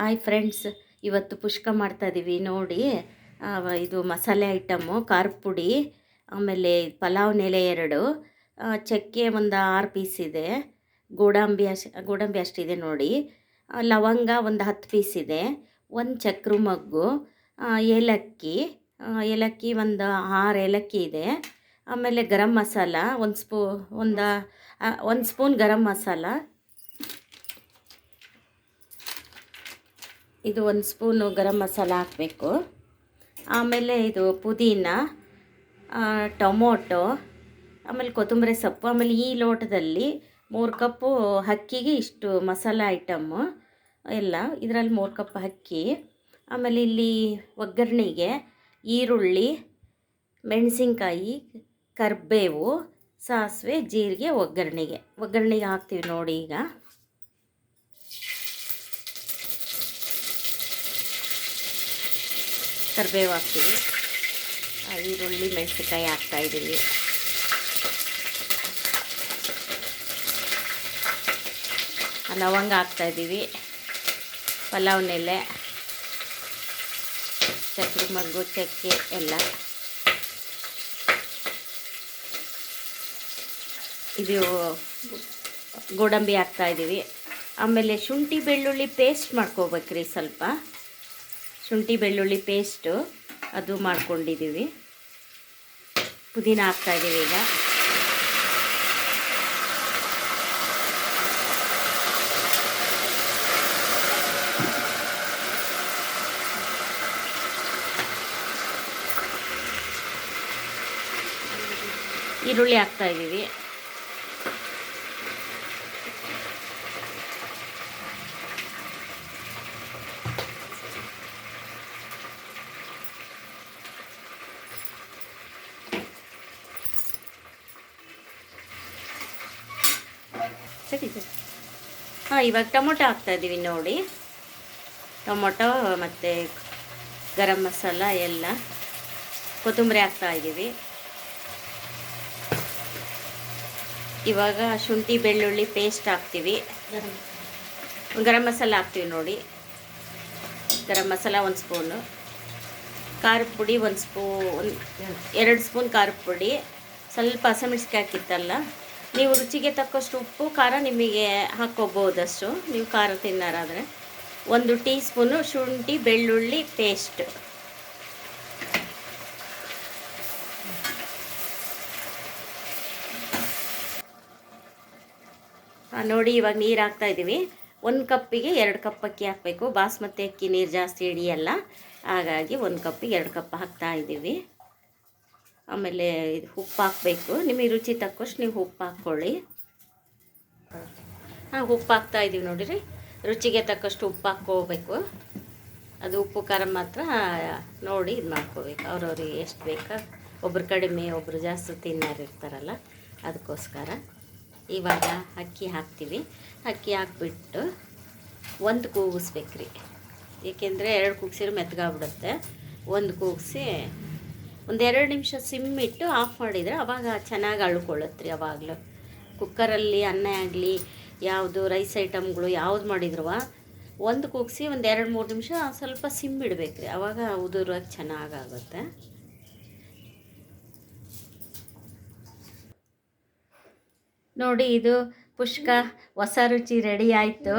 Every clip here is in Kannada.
ಹಾಯ್ ಫ್ರೆಂಡ್ಸ್, ಇವತ್ತು ಪುಷ್ಕ ಮಾಡ್ತಾಯಿದ್ದೀವಿ ನೋಡಿ ಇದು ಮಸಾಲೆ ಐಟಮು, ಖಾರ ಪುಡಿ, ಆಮೇಲೆ ಪಲಾವ್ ಎಲೆ ಎರಡು ಚಕ್ಕೆ ಒಂದು ಆರು ಪೀಸ್ ಇದೆ. ಗೋಡಂಬಿ ಅಷ್ಟು ಗೋಡಂಬಿ ಅಷ್ಟಿದೆ ನೋಡಿ. ಲವಂಗ ಒಂದು ಹತ್ತು ಪೀಸ್ ಇದೆ. ಒಂದು ಚಕ್ರ ಮಗ್ಗು ಏಲಕ್ಕಿ ಏಲಕ್ಕಿ ಒಂದು ಆರು ಏಲಕ್ಕಿ ಇದೆ. ಆಮೇಲೆ ಗರಂ ಮಸಾಲ, ಒಂದು ಸ್ಪೂ, ಒಂದು ಒಂದು ಸ್ಪೂನ್ ಗರಂ ಮಸಾಲ ಇದು ಒಂದು ಸ್ಪೂನು ಗರಂ ಮಸಾಲ ಹಾಕಬೇಕು. ಆಮೇಲೆ ಇದು ಪುದೀನ ಟೊಮೊಟೊ, ಆಮೇಲೆ ಕೊತ್ತಂಬರಿ ಸೊಪ್ಪು. ಆಮೇಲೆ ಈ ಲೋಟದಲ್ಲಿ ಮೂರು ಕಪ್ಪು ಅಕ್ಕಿಗೆ ಇಷ್ಟು ಮಸಾಲ ಐಟಮ್ಮು ಎಲ್ಲ, ಇದರಲ್ಲಿ ಮೂರು ಕಪ್ ಅಕ್ಕಿ. ಆಮೇಲೆ ಇಲ್ಲಿ ಒಗ್ಗರಣೆಗೆ ಈರುಳ್ಳಿ, ಮೆಣಸಿನ್ಕಾಯಿ, ಕರಿಬೇವು, ಸಾಸಿವೆ, ಜೀರಿಗೆ, ಒಗ್ಗರಣೆಗೆ. ಒಗ್ಗರಣೆಗೆ ಹಾಕ್ತೀವಿ ನೋಡಿ ಈಗ. ಕರಿಬೇವು ಹಾಕ್ತೀವಿ. ಈರುಳ್ಳಿ ಮೆಣಸಿನ್ಕಾಯಿ ಹಾಕ್ತಾ ಇದ್ದೀವಿ. ಆ, ಲವಂಗ ಹಾಕ್ತಾ ಇದ್ದೀವಿ. ಪಲಾವ್ ಎಲೆ ಚಕ್ರ ಮಗ್ಗು ಚಕ್ಕೆ ಎಲ್ಲ. ಇದು ಗೋಡಂಬಿ ಹಾಕ್ತಾ ಇದ್ದೀವಿ. ಆಮೇಲೆ ಶುಂಠಿ ಬೆಳ್ಳುಳ್ಳಿ ಪೇಸ್ಟ್ ಮಾಡ್ಕೋಬೇಕ್ರಿ ಸ್ವಲ್ಪ. ಶುಂಠಿ ಬೆಳ್ಳುಳ್ಳಿ ಪೇಸ್ಟು ಅದು ಮಾಡ್ಕೊಂಡಿದ್ದೀವಿ. ಪುದೀನ ಹಾಕ್ತಾ ಇದ್ದೀವಿ ಈಗ. ಈರುಳ್ಳಿ ಹಾಕ್ತಾ ಸರಿ ಹಾಂ, ಇವಾಗ ಟೊಮೊಟೊ ಹಾಕ್ತಾ ಇದ್ದೀವಿ ನೋಡಿ. ಟೊಮೊಟೊ ಮತ್ತು ಗರಂ ಮಸಾಲ ಎಲ್ಲ ಕೊತ್ತಂಬರಿ ಹಾಕ್ತಾ ಇದ್ದೀವಿ ಇವಾಗ ಶುಂಠಿ, ಬೆಳ್ಳುಳ್ಳಿ ಪೇಸ್ಟ್ ಹಾಕ್ತೀವಿ. ಗರಂ ಮಸಾಲ ಹಾಕ್ತೀವಿ ನೋಡಿ. ಗರಂ ಮಸಾಲ ಒಂದು ಸ್ಪೂನು ಖಾರದ ಪುಡಿ ಒಂದು ಸ್ಪೂನ್ ಎರಡು ಸ್ಪೂನ್ ಖಾರದ ಪುಡಿ. ಸ್ವಲ್ಪ ಹಸಿಮೆಣ್ಸಿಕಾಯಿ ಹಾಕಿತ್ತಲ್ಲ ನೀವು ರುಚಿಗೆ ತಕ್ಕಷ್ಟು ಉಪ್ಪು, ಖಾರ ನಿಮಗೆ ಹಾಕ್ಕೋಬೋದಷ್ಟು. ನೀವು ಖಾರ ತಿನ್ನಾರಾದರೆ. ಒಂದು ಟೀ ಸ್ಪೂನು ಶುಂಠಿ, ಬೆಳ್ಳುಳ್ಳಿ ಪೇಸ್ಟ್. ನೋಡಿ, ಇವಾಗ ನೀರು ಹಾಕ್ತಾ ಇದ್ದೀವಿ. ಒಂದು ಕಪ್ಪಿಗೆ ಎರಡು ಕಪ್ ಅಕ್ಕಿ ಹಾಕಬೇಕು. ಬಾಸ್ಮತಿ ಅಕ್ಕಿ ನೀರು ಜಾಸ್ತಿ ಹಿಡಿಯಲ್ಲ. ಹಾಗಾಗಿ ಒಂದು ಕಪ್ಪಿಗೆ ಎರಡು ಕಪ್ ಹಾಕ್ತಾ ಇದ್ದೀವಿ. ಆಮೇಲೆ ಇದು ಉಪ್ಪು ಹಾಕಬೇಕು. ನಿಮಗೆ ರುಚಿ ತಕ್ಕಷ್ಟು ನೀವು ಉಪ್ಪು ಹಾಕ್ಕೊಳ್ಳಿ. ಹಾಂ, ಉಪ್ಪು ಹಾಕ್ತಾ ಇದ್ದೀವಿ ನೋಡಿರಿ. ರುಚಿಗೆ ತಕ್ಕಷ್ಟು ಉಪ್ಪು ಹಾಕ್ಕೋಬೇಕು. ಅದು ಉಪ್ಪು ಖಾರ ಮಾತ್ರ ನೋಡಿ ಇದು ಮಾಡ್ಕೋಬೇಕು. ಅವ್ರವ್ರಿಗೆ ಎಷ್ಟು ಬೇಕಾ? ಒಬ್ರು ಕಡಿಮೆ ಒಬ್ಬರು ಜಾಸ್ತಿ ತಿನ್ನೋರು ಇರ್ತಾರಲ್ಲ, ಅದಕ್ಕೋಸ್ಕರ. ಇವಾಗ ಅಕ್ಕಿ ಹಾಕ್ತೀವಿ. ಅಕ್ಕಿ ಹಾಕ್ಬಿಟ್ಟು ಒಂದು ಕೂಗಿಸ್ಬೇಕ್ರಿ. ಏಕೆಂದರೆ ಎರಡು ಕೂಗಿಸಿದ್ರೆ ಮೆತ್ತಗಾಗ್ಬಿಡುತ್ತೆ ಒಂದು ಕೂಗಿಸಿ ಒಂದೆರಡು ನಿಮಿಷ ಸಿಮ್ ಇಟ್ಟು ಆಫ್ ಮಾಡಿದರೆ ಅವಾಗ ಚೆನ್ನಾಗಿ ಅಳ್ಕೊಳ್ಳುತ್ತೆ ರೀ ಅವಾಗಲೂ. ಕುಕ್ಕರಲ್ಲಿ ಅನ್ನ ಆಗಲಿ, ಯಾವುದು ರೈಸ್ ಐಟಮ್ಗಳು ಯಾವ್ದು ಮಾಡಿದ್ರು ಒಂದು ಕೂಗಿಸಿ ಒಂದು ಎರಡು ಮೂರು ನಿಮಿಷ ಸ್ವಲ್ಪ ಸಿಮ್ ಇಡ್ಬೇಕು ರೀ. ಅವಾಗ ಉದುರೋಕೆ ಚೆನ್ನಾಗಾಗುತ್ತೆ ನೋಡಿ ಇದು ಪುಷ್ಕ, ಹೊಸ ರುಚಿ ರೆಡಿ ಆಯಿತು.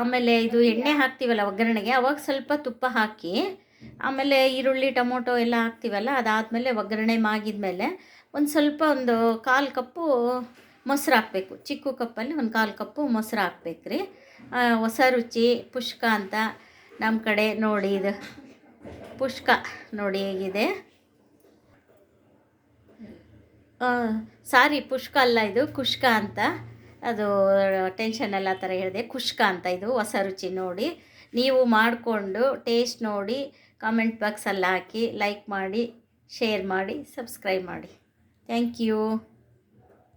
ಆಮೇಲೆ ಇದು ಎಣ್ಣೆ ಹಾಕ್ತೀವಲ್ಲ ಒಗ್ಗರಣೆಗೆ, ಅವಾಗ ಸ್ವಲ್ಪ ತುಪ್ಪ ಹಾಕಿ ಆಮೇಲೆ ಈರುಳ್ಳಿ, ಟೊಮೊಟೊ ಎಲ್ಲ ಹಾಕ್ತೀವಲ್ಲ, ಅದಾದಮೇಲೆ ಒಗ್ಗರಣೆ ಮಾಗಿದ್ಮೇಲೆ ಒಂದು ಸ್ವಲ್ಪ ಒಂದು ಕಾಲು ಕಪ್ಪು ಮೊಸರು ಹಾಕಬೇಕು. ಚಿಕ್ಕ ಕಪ್ಪಲ್ಲಿ ಒಂದು ಕಾಲು ಕಪ್ಪು ಮೊಸರು ಹಾಕ್ಬೇಕು ರೀ. ಹೊಸ ರುಚಿ, ಪುಷ್ಕ ಅಂತ ನಮ್ಮ ಕಡೆ ನೋಡಿ ಇದು. ಪುಷ್ಕ ನೋಡಿ ಹೇಗಿದೆ. ಸಾರಿ, ಪುಷ್ಕ ಅಲ್ಲ ಇದು, ಕುಷ್ಕ ಅಂತ. ಅದು ಟೆನ್ಷನ್ ಎಲ್ಲ ಥರ ಹೇಳಿದೆ. ಕುಷ್ಕ ಅಂತ ಇದು, ಹೊಸ ರುಚಿ ನೋಡಿ. ನೀವು ಮಾಡಿಕೊಂಡು ಟೇಸ್ಟ್ ನೋಡಿ. ಕಾಮೆಂಟ್ ಬಾಕ್ಸಲ್ಲಿ ಹಾಕಿ ಲೈಕ್ ಮಾಡಿ ಶೇರ್ ಮಾಡಿ ಸಬ್ಸ್ಕ್ರೈಬ್ ಮಾಡಿ. Thank you